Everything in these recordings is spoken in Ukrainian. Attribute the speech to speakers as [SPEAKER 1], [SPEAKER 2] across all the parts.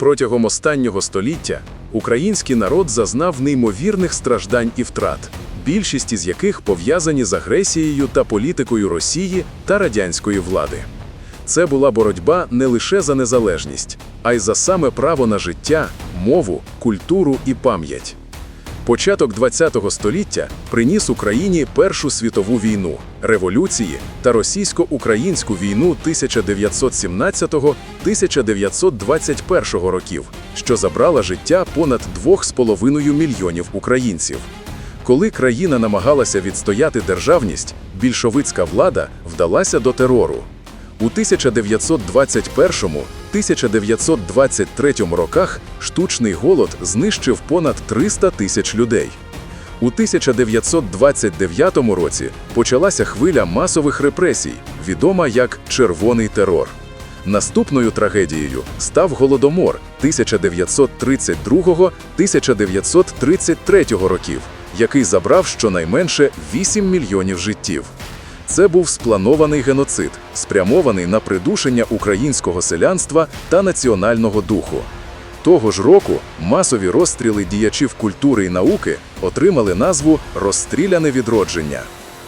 [SPEAKER 1] Протягом останнього століття український народ зазнав неймовірних страждань і втрат, більшість із яких пов'язані з агресією та політикою Росії та радянської влади. Це була боротьба не лише за незалежність, а й за саме право на життя, мову, культуру і пам'ять. Початок ХХ століття приніс Україні Першу світову війну, революції та російсько-українську війну 1917-1921 років, що забрала життя понад 2,5 мільйонів українців. Коли країна намагалася відстояти державність, більшовицька влада вдалася до терору. У 1921-1923 роках штучний голод знищив понад 300 тисяч людей. У 1929 році почалася хвиля масових репресій, відома як «Червоний терор». Наступною трагедією став Голодомор 1932-1933 років, який забрав щонайменше 8 мільйонів життів. Це був спланований геноцид, спрямований на придушення українського селянства та національного духу. Того ж року масові розстріли діячів культури і науки отримали назву «Розстріляне відродження».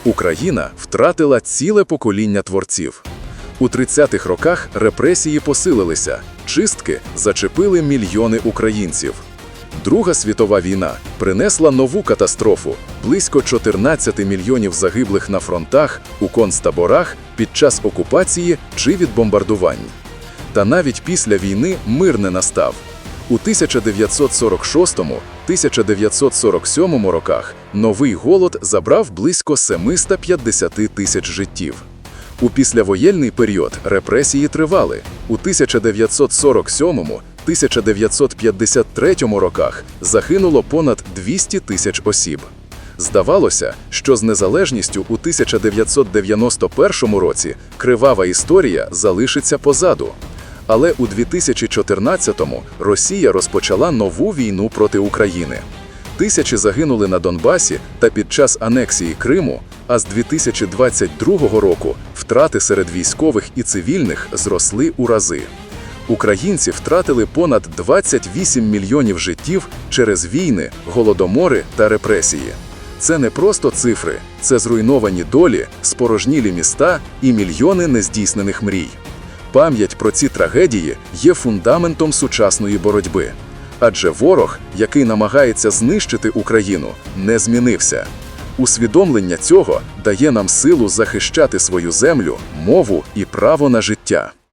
[SPEAKER 1] Україна втратила ціле покоління творців. У 30-х роках репресії посилилися, чистки зачепили мільйони українців. Друга світова війна принесла нову катастрофу – близько 14 мільйонів загиблих на фронтах, у концтаборах, під час окупації чи від бомбардувань. Та навіть після війни мир не настав. У 1946-1947 роках новий голод забрав близько 750 тисяч життів. У післявоєнний період репресії тривали. У 1947-1953 роках загинуло понад 200 тисяч осіб. Здавалося, що з незалежністю у 1991 році кривава історія залишиться позаду. Але у 2014-му Росія розпочала нову війну проти України. Тисячі загинули на Донбасі та під час анексії Криму, а з 2022 року втрати серед військових і цивільних зросли у рази. Українці втратили понад 28 мільйонів життів через війни, голодомори та репресії. Це не просто цифри, це зруйновані долі, спорожнілі міста і мільйони нездійснених мрій. Пам'ять про ці трагедії є фундаментом сучасної боротьби. Адже ворог, який намагається знищити Україну, не змінився. Усвідомлення цього дає нам силу захищати свою землю, мову і право на життя.